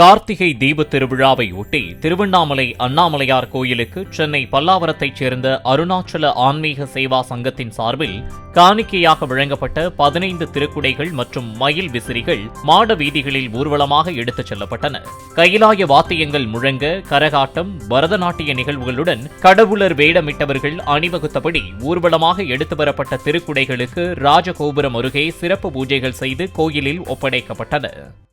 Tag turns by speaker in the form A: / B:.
A: கார்த்திகை தீபத் திருவிழாவை ஒட்டி திருவண்ணாமலை அண்ணாமலையார் கோயிலுக்கு சென்னை பல்லாவரத்தைச் சேர்ந்த அருணாச்சல ஆன்மீக சேவா சங்கத்தின் சார்பில் காணிக்கையாக வழங்கப்பட்ட பதினைந்து திருக்குடைகள் மற்றும் மயில் விசிறிகள் மாட வீதிகளில் ஊர்வலமாக எடுத்துச் செல்லப்பட்டன. கைலாய வாத்தியங்கள் முழங்க கரகாட்டம் பரதநாட்டிய நிகழ்வுகளுடன் கடவுளர் வேடமிட்டவர்கள் அணிவகுத்தபடி ஊர்வலமாக எடுத்து வரப்பட்ட திருக்குடைகளுக்கு ராஜகோபுரம் அருகே சிறப்பு பூஜைகள் செய்து கோயிலில் ஒப்படைக்கப்பட்டன.